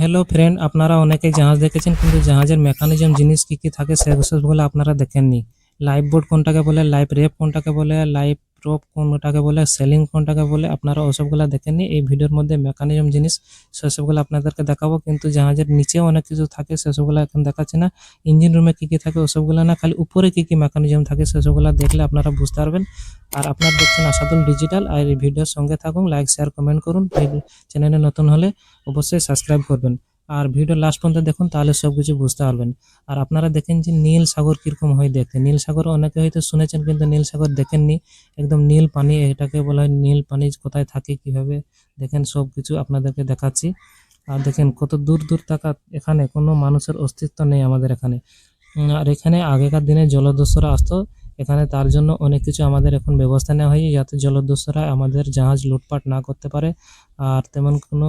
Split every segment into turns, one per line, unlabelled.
Hello friend আপনারা অনেকেই জাহাজ দেখেছেন, কিন্তু জাহাজের মেকানিজম জিনিস কি কি থাকে সে বিষয়গুলো আপনারা দেখেননি। লাইফ বোট কোনটাকে বলে? লাইফ রেপ কোনটাকে বলে? লাইফ রোপ কোনটাকে বলে সেলিং কোনটাকে বলে, আপনারা ওসবগুলো দেখেননি এই ভিডিওর মধ্যে মেকানিজম জিনিস, সেসবগুলো আপনাদেরকে দেখাবো। কিন্তু জাহাজের নিচেও অনেক কিছু থাকে, সেসবগুলো এখন দেখাচ্ছি না। ইঞ্জিন রুমে কী কী থাকে ওসবগুলো না, খালি উপরে কী কী মেকানিজম থাকে সেসবগুলো দেখলে আপনারা বুঝতে পারবেন। আর আপনারা দেখছেন আসাদুল ডিজিটাল আর এই ভিডিওর সঙ্গে থাকুন লাইক শেয়ার কমেন্ট করুন। চ্যানেলে নতুন হলে অবশ্যই সাবস্ক্রাইব করবেন। আর ভিডিও লাস্ট পর্যন্ত দেখুন, তাহলে সব কিছু বুঝতে পারবেন। আর আপনারা দেখেন যে নীল সাগর কীরকম হয় দেখতে। নীল সাগর অনেকে হয়তো শুনেছেন, কিন্তু নীল সাগর দেখেননি। একদম নীল পানি, এটাকে বলা হয় নীল পানি, কোথায় থাকে, কীভাবে দেখেন সব কিছু আপনাদেরকে দেখাচ্ছি। আর দেখেন, কত দূর দূর তাকাত এখানে, কোনো মানুষের অস্তিত্ব নেই আমাদের এখানে। আর এখানে আগেকার দিনে জলদস্যুরা আসতো। এখানে তার জন্য অনেক কিছু আমাদের এখন ব্যবস্থা নেওয়া হয় যাতে জলদস্যুরা আমাদের জাহাজ লুটপাট না করতে পারে। আর তেমন কোনো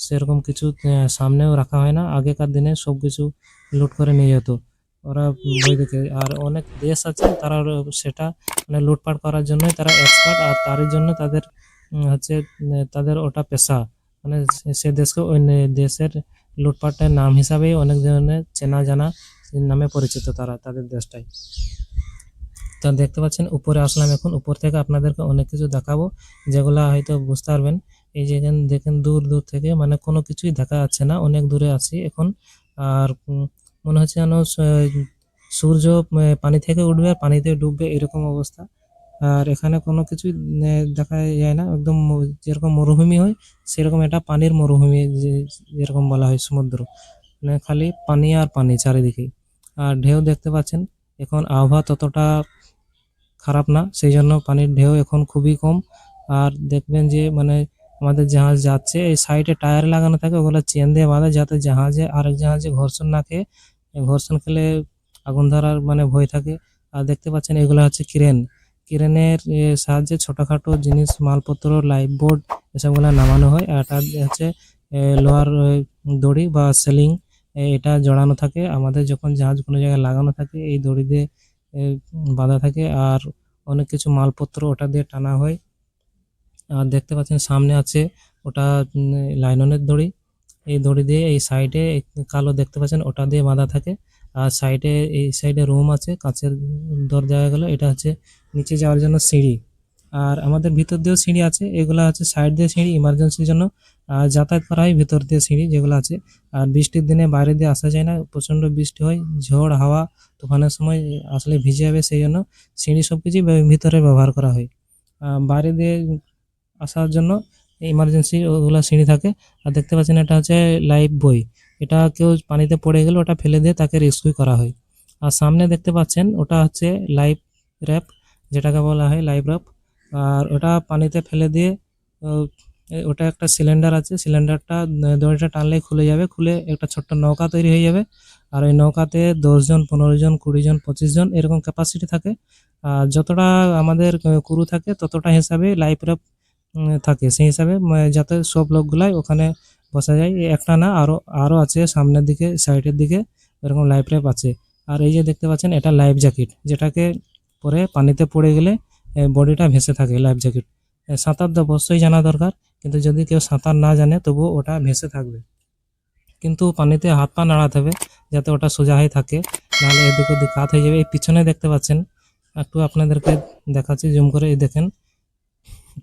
সেরকম কিছু সামনেও রাখা হয় না। আগেকার দিনে সব কিছু লুট করে নিয়ে যেত। ওরা বই দেখে, আর অনেক দেশ আছে তারা সেটা মানে লুটপাট করার জন্যই তারা এক্সপার্ট আর তারই জন্য তাদের হচ্ছে, তাদের ওটা পেশা। মানে সে- দেশকে ওই দেশের লুটপাটের নাম হিসাবেই অনেক ধরনের চেনা জানা নামে পরিচিত তারা, তাদের দেশটাই। তা দেখতে পাচ্ছেন, উপরে আসলাম এখন। উপর থেকে আপনাদেরকে অনেক কিছু দেখাবো, যেগুলো হয়তো বুঝতে পারবেন। এই যে এখানে দেখেন দূর দূর থেকে মানে কোনো কিছুই দেখা যাচ্ছে না, অনেক দূরে আছি এখন। আর মনে হচ্ছে যেন সূর্য পানি থেকে উঠবে আর পানিতে ডুববে এরকম অবস্থা। আর এখানে কোনো কিছুই দেখা যায় না, একদম যেরকম মরুভূমি হয়, সেরকম এটা পানির মরুভূমি যেরকম বলা হয় সমুদ্র। মানে খালি পানি আর পানি চারিদিকে আর ঢেউ দেখতে পাচ্ছেন, এখন আবহাওয়া ততটা খারাপ না, সেই জন্য পানির ঢেউ এখন খুবই কম। আর দেখবেন যে মানে আমাদের জাহাজ যাচ্ছে, এই সাইডে টায়ার লাগানো থাকে, ওগুলো চেন দিয়ে বাঁধা যাতে জাহাজে আরেক জাহাজে ঘর্ষণ না খেয়ে ঘর্ষণ খেলে আগুন ধরার মানে ভয় থাকে। আর দেখতে পাচ্ছেন, এগুলো হচ্ছে ক্রেন। ক্রেনের সাহায্যে ছোটখাটো জিনিস, মালপত্র, লাইফ বোর্ড, এসবগুলো নামানো হয়। আর এটা হচ্ছে লোহার দড়ি বা সেলিং এটা জড়ানো থাকে। আমাদের যখন জাহাজ কোনো জায়গায় লাগানো থাকে, এই দড়ি দিয়ে বাঁধা থাকে। আর অনেক কিছু মালপত্র ওটা দিয়ে টানা হয়। আর দেখতে পাচ্ছেন সামনে আছে ওটা উম, লাইলনের দড়ি। এই দড়ি দিয়ে এই সাইডে কালো দেখতে পাচ্ছেন ওটা দিয়ে বাঁধা থাকে। আর সাইডে এই সাইডে রুম আছে কাঁচের দরজা গেল এটা হচ্ছে নিচে যাওয়ার জন্য সিঁড়ি। আর আমাদের ভিতর দিয়েও সিঁড়ি আছে এগুলো আছে সাইড দিয়ে সিঁড়ি ইমার্জেন্সির জন্য। আর যাতায়াত করা হয় ভিতর দিয়ে সিঁড়ি যেগুলো আছে। আর বৃষ্টির দিনে বাইরে দিয়ে আসা যায় না প্রচণ্ড বৃষ্টি হয় ঝড় হাওয়া তুফানের সময় আসলে ভিজে যাবে সেই জন্য সিঁড়ি সব কিছুই ভিতরে ব্যবহার করা হয়। বাইরে দিয়ে আসার জন্য ইমার্জেন্সি ওগুলো সিঁড়ি থাকে। আর দেখতে পাচ্ছেন এটা হচ্ছে লাইফ বই। এটা কেউ পানিতে পড়ে গেলে ওটা ফেলে দিয়ে তাকে রেস্কিউ করা হয়। আর সামনে দেখতে পাচ্ছেন ওটা হচ্ছে লাইফ র্যাপ যেটাকে বলা হয় লাইফ র্যাপ আর ওটা পানিতে ফেলে দিয়ে ওটা একটা সিলিন্ডার আছে। সিলিন্ডারটা দড়িটা টানলেই খুলে যাবে। খুলে একটা ছোট্ট নৌকা তৈরি হয়ে যাবে। আর ওই নৌকাতে দশজন পনেরো জন, কুড়ি জন, পঁচিশ জন এরকম ক্যাপাসিটি থাকে। আর যতটা আমাদের কুরু থাকে, ততটা হিসাবে লাইফ র্যাপ থাকে। সেই হিসাবে যাতে সব লোকগুলাই ওখানে বসা যায়। একটা না আরও আরও আছে সামনের দিকে, সাইডের দিকে, এরকম লাইফ র্যাপ আছে। আর এই যে দেখতে পাচ্ছেন, এটা লাইফ জ্যাকেট, যেটাকে পরে পানিতে পড়ে গেলে বডিটা ভেসে থাকে লাইফ জ্যাকেট। সাঁতার তো অবশ্যই জানা দরকার, কিন্তু যদি কেউ সাঁতার না জানে, তবুও ওটা ভেসে থাকবে। কিন্তু পানিতে হাত পা নাড়াতে হবে, যাতে ওটা সোজা হয়ে থাকে, নাহলে এদিক ওদিক কাত হয়ে যাবে। এই পিছনে দেখতে পাচ্ছেন, একটু আপনাদেরকে দেখাচ্ছি, জুম করে এই দেখেন।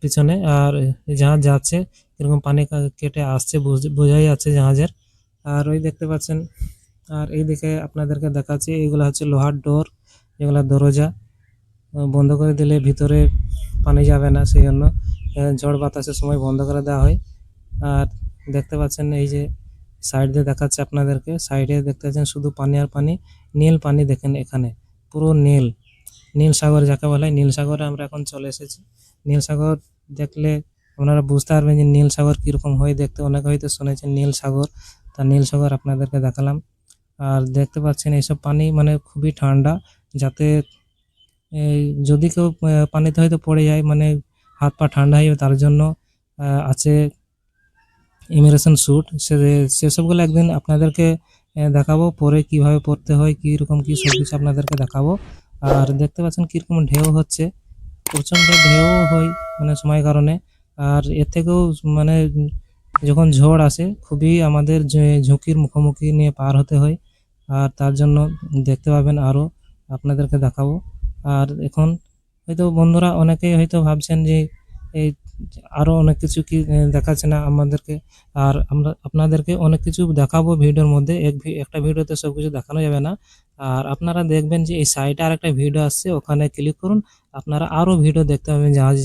পিছনে আর জাহাজ যাচ্ছে, এরকম পানি কেটে আসছে, বুঝ- বোঝাই যাচ্ছে জাহাজের। আর ওই দেখতে পাচ্ছেন, আর এই দিকে আপনাদেরকে দেখাচ্ছি, এগুলো হচ্ছে লোহার ডোর যেগুলো দরজা বন্ধ করে দিলে ভিতরে পানি যাবে না সেই জন্য ঝড় বাতাসের সময় বন্ধ করে দেওয়া হয়। আর দেখতে পাচ্ছেন এই যে সাইড দিয়ে দেখাচ্ছে আপনাদেরকে, সাইডে দেখতে পাচ্ছেন শুধু পানি আর পানি, নীল পানি দেখেন এখানে, পুরো নীল। নীল সাগর যাকে বলা হয় নীল সাগরে আমরা এখন চলে এসেছি। নীল সাগর দেখলে আপনারা বুঝতে পারবেন যে নীল সাগর কীরকম হয়। দেখতে অনেকে হয়তো শুনেছেন নীল সাগর তা নীল সাগর আপনাদেরকে দেখালাম। আর দেখতে পাচ্ছেন এইসব পানি মানে খুবই ঠান্ডা, যাতে যদি কেউ পানিতে হয়তো পড়ে যায় মানে হাত পা ঠান্ডা হয়ে তার জন্য আছে ইমিগ্রেশন স্যুট। সে, সেসবগুলো একদিন আপনাদেরকে দেখাবো, পরে কীভাবে পড়তে হয়, কীরকম কী সব কিছু আপনাদেরকে দেখাবো। আর দেখতে পাচ্ছেন কীরকম ঢেউ হচ্ছে। প্রচণ্ড ঢেউ হয় মানে সময় কারণে। আর এর থেকেও মানে যখন ঝড় আসে, খুবই আমাদের ঝুঁকির মুখোমুখি নিয়ে পার হতে হয়। আর তার জন্য দেখতে পাবেন আরও আপনাদেরকে দেখাবো। আর এখন হয়তো বন্ধুরা অনেকেই হয়তো ভাবছেন যে এই আরও অনেক কিছু কি দেখাচ্ছে না আমাদেরকে। আর আমরা, আপনাদেরকে অনেক কিছু দেখাবো ভিডিওর মধ্যে। এক একটা ভিডিওতে সব কিছু দেখানো যাবে না। আর আপনারা দেখবেন যে এই সাইটে আর একটা ভিডিও আসছে। ওখানে ক্লিক করুন। আপনারা আরও ভিডিও দেখতে পাবেন। জাহাজ